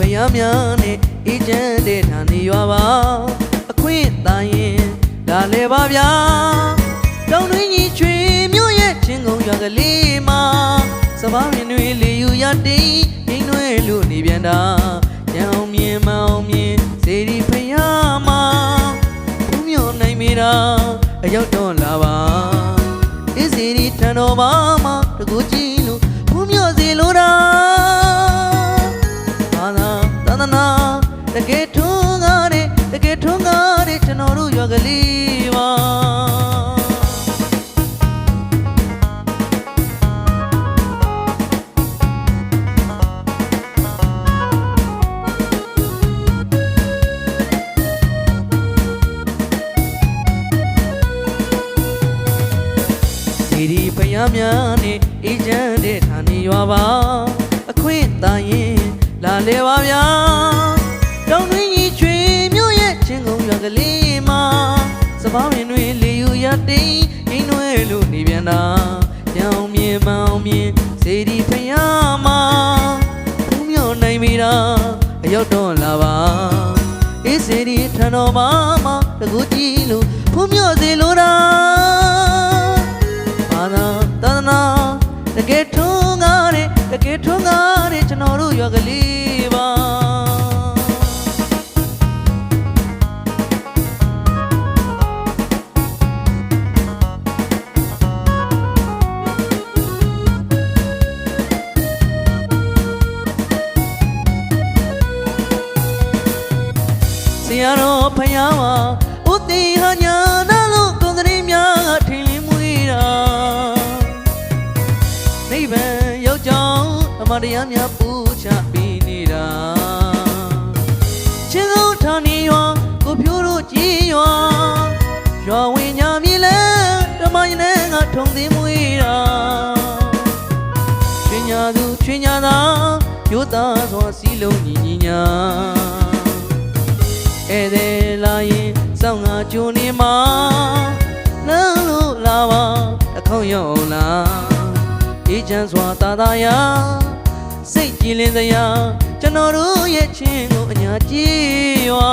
ဒီဖယားများနဲ့အေဂျင့်တဲ့ဌာနေရွာပါအခွင့်တန်ရင်ဒါလည်းပါဗျာတောင်တွင်ကြီးချွေမြို့ရဲ့ချင်းကုန်ရွာကလေးမှာစပားရင်တွေလေယူရတိန်ငိမ့်ွဲလို့နေပြန်တာညောင်မြင်မောင်မြင်စေဒီဖယားမှာဘုံမြော်နိုင်မိတာအရောက်တော့လာပါအေးစီဒီထန်တော်ပါမှာတကူကြ ဒီဖယားများနဲ့အေဂျင့်တဲ့ဌာနေရွာပါအခွင့်တန်ရင်လာလေပါဗျာတောင်တွင်ကြီးချွေမြို့ရဲ့ချင်းကုန်ရွာကလေးမှာစပားမင်းတွေလေယူရတိန်ငိမ့်ွဲလို့နေပြန်တာညောင်မြင်မောင်မြင်စေဒီဖယားမှာဘုံမြော်နိုင်မိတာအရောက်တော့လာပါအေးစေဒီထန်တော်မှာမှာတကူကြည့်လို့ဘုံမြော်စေ ဖယားပါဥတီဟာညာနာလို့ကိုယ်ကလေးများကထင်လင်းမွေးတာနိဗ္ဗာန်ရောက်ကြောင်းအမတရားများပူချပြီးနေတာချင်းစုံဌာနေရွာကိုဖြိုးတို့ကြည်ရွာရွာဝင်ညာမြေလဲဓမ္မယနဲ့ကထုံသိမွေးတာချွေညာသူချွေညာသာရိုးသားစွာစီလုံးညီညီညာ ဧည့်သည်လာရင်စောင့်ငါကြိုနေမှာလမ်းလို့လာပါအခေါင်ရောက်လာအေးချမ်းစွာသာသာယာစိတ်ကြည်လင်စရာကျွန်တော်တို့ရဲ့ချင်းကိုအညာကြည်ရွာ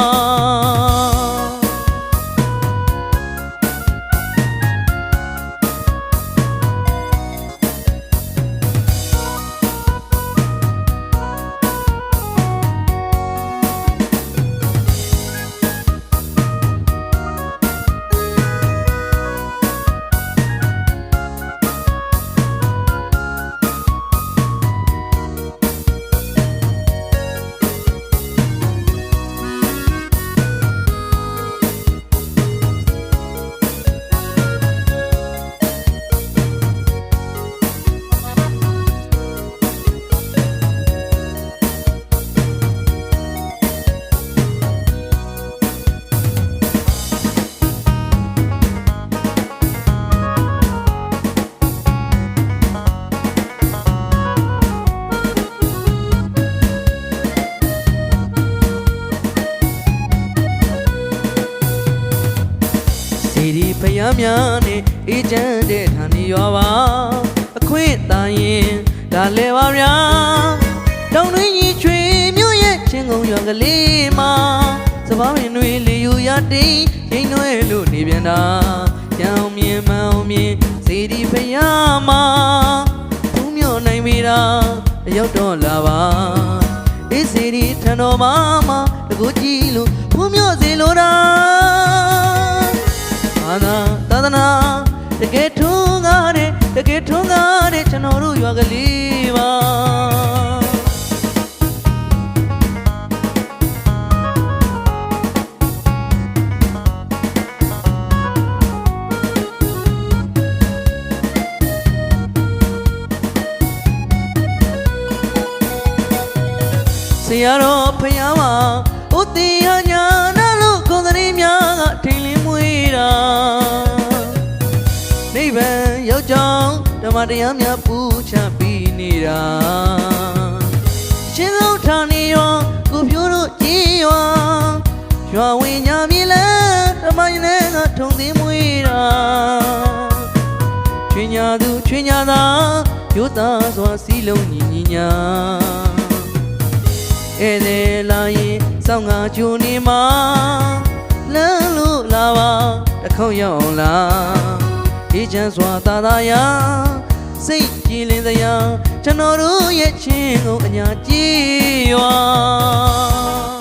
ဒီဖယားများနဲ့အေဂျင့်တဲ့ဌာနေရွာပါအခွင့်တန်ရင်ဒါလဲပါဗျာတောင်တွင်ကြီးချွေမြို့ရဲ့ချင်းကုန်ရွာကလေးမှာစပားမင်းတွေလေယူရတိန်ငိမ့်ွဲလို့နေပြန်တာကြောင်မြင်မောင်မြင်စီဒီဖယားမှာဘုံမြော်နိုင်မိတာအရောက်တော့လာပါအေးစီဒီထန်တော်မှာမှာတကူကြည့်လို့ဘုံမြော်စေလိုတာ ကျွန်တော်တို့ရွာကလေးပါဆရာတော် ဓမ္မတရားများပူချပြီးနေတာရှင်ဆုံးဌာနေရောကိုဖြိုးတို့ကြည်ရွာရွာဝင်ညာမြေလဲဓမ္မယနဲ့ကထုံသိမွေးတာချွေညာသူချွေညာသာရိုးသားစွာစီလုံးညီညီညာဧည့်သည်လာရင်စောင်းငါကြိုနေမှာလမ်းလို့လာပါတစ်ခေါက်ရောက်လာ အေးချမ်းစွာသာသာယာစိတ်ကြည်လင်စရာကျွန်တော်တို့ရဲ့ချင်းကိုအညာကြည်ရွာ